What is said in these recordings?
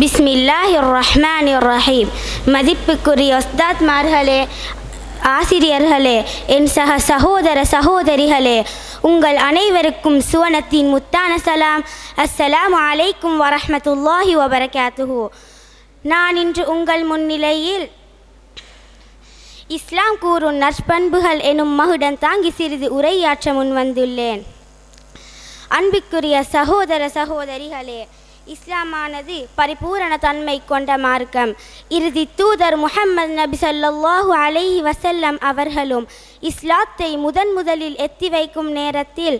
பிஸ்மில்லாஹிர் ரஹ்மானிர் ரஹீம் மதிப்புக்குரிய ஒஸ்தாத்மார்களே ஆசிரியர்களே என் சக சகோதர சகோதரிகளே உங்கள் அனைவருக்கும் சுவனத்தின் முத்தான சலாம். அஸ்ஸலாம் அலைக்கும் வரஹ்மத்துல்லாஹி வபரகாத்துஹு. நான் இன்று உங்கள் முன்னிலையில் இஸ்லாம் கூறும் நற்பண்புகள் எனும் மகுடன் தாங்கி சிறிது உரையாற்ற முன் வந்துள்ளேன் அன்பிற்குரிய சகோதர சகோதரிகளே இஸ்லாமானது பரிபூரண தன்மை கொண்ட மார்க்கம். இறுதி தூதர் முஹம்மது நபி ஸல்லல்லாஹு அலைஹி வசல்லம் அவர்களும் இஸ்லாத்தை முதன் முதலில் எத்தி வைக்கும் நேரத்தில்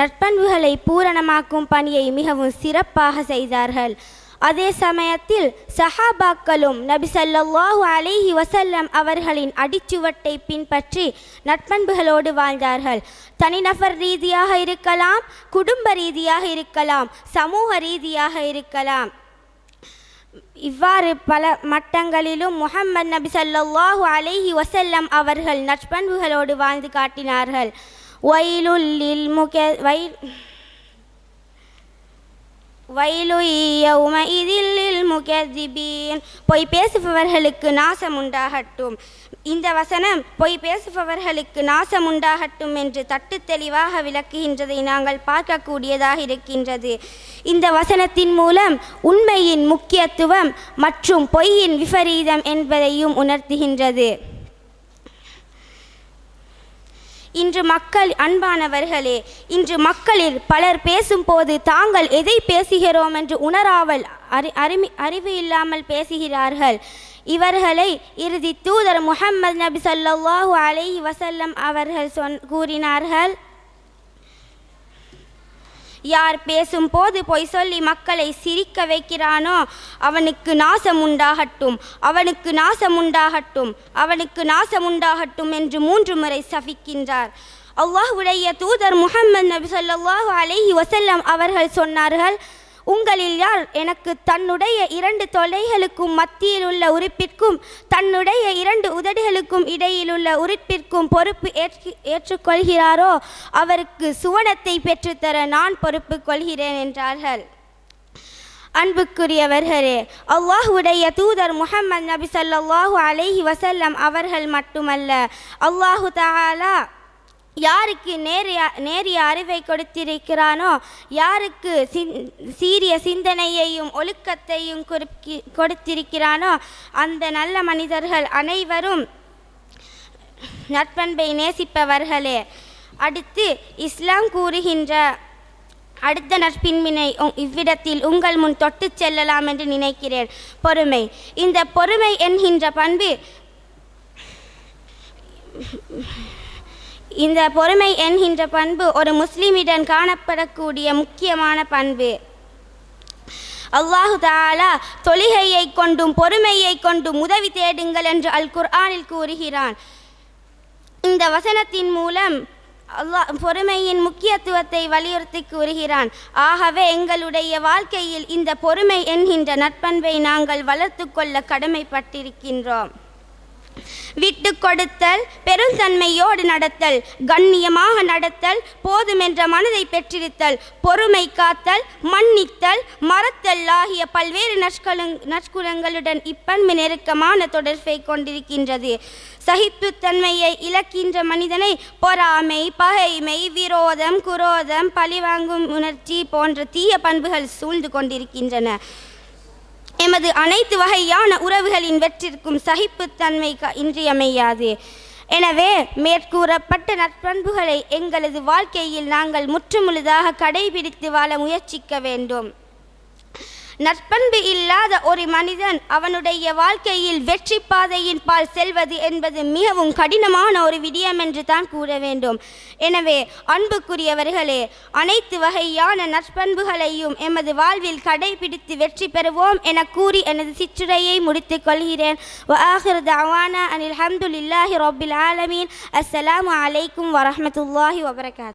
நற்பண்புகளை பூரணமாக்கும் பணியை மிகவும் சிறப்பாக செய்தார்கள். அதே சமயத்தில் சஹாபாக்களும் நபி ஸல்லல்லாஹு அலைஹி வசல்லம் அவர்களின் அடிச்சுவட்டை பின்பற்றி நட்பண்புகளோடு வாழ்ந்தார்கள். தனிநபர் ரீதியாக இருக்கலாம் குடும்ப ரீதியாக இருக்கலாம் சமூக ரீதியாக இருக்கலாம். இவ்வாறு பல மட்டங்களிலும் முஹம்மது நபி ஸல்லல்லாஹு அலைஹி வசல்லம் அவர்கள் நட்பண்புகளோடு வாழ்ந்து காட்டினார்கள். வயலுல்லில் முக வயல் வயலு யௌமஇதில் முகதிபீன் பொய் பேசுபவர்களுக்கு நாசம் உண்டாகட்டும் இந்த வசனம் பொய் பேசுபவர்களுக்கு நாசம் உண்டாகட்டும் என்று தட்டு தெளிவாக விளக்குகின்றதை நாங்கள் பார்க்கக்கூடியதாக இருக்கின்றது. இந்த வசனத்தின் மூலம் உண்மையின் முக்கியத்துவம் மற்றும் பொய்யின் விபரீதம் என்பதையும் உணர்த்துகின்றது. இன்று மக்கள் அன்பானவர்களே இன்று மக்களில் பலர் பேசும்போது தாங்கள் எதை பேசுகிறோம் என்று உணராமல் அறி அறிமி அறிவு இல்லாமல் பேசுகிறார்கள். இவர்களை இறுதி தூதர் முஹம்மது நபி ஸல்லல்லாஹு அலை வசல்லம் அவர்கள் சொன் கூறினார்கள். யார் பேசும்போது பொய் சொல்லி மக்களை சிரிக்க வைக்கிறானோ அவனுக்கு நாசம் உண்டாகட்டும் அவனுக்கு நாசம் உண்டாகட்டும் அவனுக்கு நாசம் உண்டாகட்டும் என்று மூன்று முறை சபிக்கின்றார். அல்லாஹுடைய தூதர் முகமது நபி சொல்லாஹு அலைஹி வசல்லம் அவர்கள் சொன்னார்கள் உங்களில் யார் எனக்கு தன்னுடைய இரண்டு தொலைகளுக்கும் மத்தியில் உள்ள உறுப்பிற்கும் தன்னுடைய இரண்டு உதடுகளுக்கும் இடையிலுள்ள உறுப்பிற்கும் பொறுப்பு ஏற்று ஏற்றுக்கொள்கிறாரோ அவருக்கு சுவனத்தை பெற்றுத்தர நான் பொறுப்பு கொள்கிறேன் என்றார்கள். அன்புக்குரியவர்களே அல்லாஹுடைய தூதர் முஹம்மது நபி சல்லாஹூ அலைஹி வசல்லம் அவர்கள் மட்டுமல்ல அல்லாஹு தாலா யாருக்கு நேரிய நேரிய அறிவை கொடுத்திருக்கிறானோ யாருக்கு சீரிய சிந்தனையையும் ஒழுக்கத்தையும் குறிக்கி கொடுத்திருக்கிறானோ அந்த நல்ல மனிதர்கள் அனைவரும் நற்பண்பை நேசிப்பவர்களே. அடுத்து இஸ்லாம் கூறுகின்ற அடுத்த நற்பின்மினை உ- இவ்விடத்தில் உங்கள் முன் தொட்டு செல்லலாம் என்று நினைக்கிறேன். பொறுமை. இந்த பொறுமை என்கின்ற பண்பு இந்த பொறுமை என்கின்ற பண்பு ஒரு முஸ்லிமிடம் காணப்படக்கூடிய முக்கியமான பண்பு. அல்லாஹு தாலா தொழுகையை கொண்டும் பொறுமையை கொண்டும் உதவி தேடுங்கள் என்று அல் குர்ஆனில் கூறுகிறான். இந்த வசனத்தின் மூலம் அல்லாஹ் பொறுமையின் முக்கியத்துவத்தை வலியுறுத்தி கூறுகிறான். ஆகவே எங்களுடைய வாழ்க்கையில் இந்த பொறுமை என்கின்ற நற்பண்பை நாங்கள் வளர்த்து கொள்ள கடமைப்பட்டிருக்கின்றோம். விட்டு கொடுத்தல் பெருந்தன்மையோடு நடத்தல் கண்ணியமாக நடத்தல் போதுமென்ற மனதை பெற்றிருத்தல் பொறுமை காத்தல் மன்னித்தல் மறத்தல் ஆகிய பல்வேறு நற்குலங் நற்குணங்களுடன் இப்பண்பு நெருக்கமான தொடர்பை கொண்டிருக்கின்றது. சகிப்புத்தன்மையை இழக்கின்ற மனிதனை பொறாமை பகைமை விரோதம் குரோதம் பழிவாங்கும் உணர்ச்சி போன்ற தீய பண்புகள் சூழ்ந்து கொண்டிருக்கின்றன. எமது அனைத்து வகையான உறவுகளின் வெற்றிற்கும் சகிப்புத்தன்மை க- இன்றியமையாது. எனவே மேற்கூறப்பட்ட நற்பண்புகளை எங்களது வாழ்க்கையில் நாங்கள் முற்றுமுழுதாக கடைபிடித்து வாழ முயற்சிக்க வேண்டும். நற்பண்பு இல்லாத ஒரு மனிதன் அவனுடைய வாழ்க்கையில் வெற்றி பாதையின் பால் செல்வது என்பது மிகவும் கடினமான ஒரு விடயம் என்று தான் கூற வேண்டும். எனவே அன்புக்குரியவர்களே அனைத்து வகையான நற்பண்புகளையும் எமது வாழ்வில் கடைபிடித்து வெற்றி பெறுவோம் என கூறி எனது சிற்றுரையை முடித்துக் கொள்கிறேன். அனில் ஹம்துல்லாஹி ரொபில் ஆலமீன். அஸ்ஸலாம் அலைக்கும் வரமத்துல்லாஹி வபரகாத்.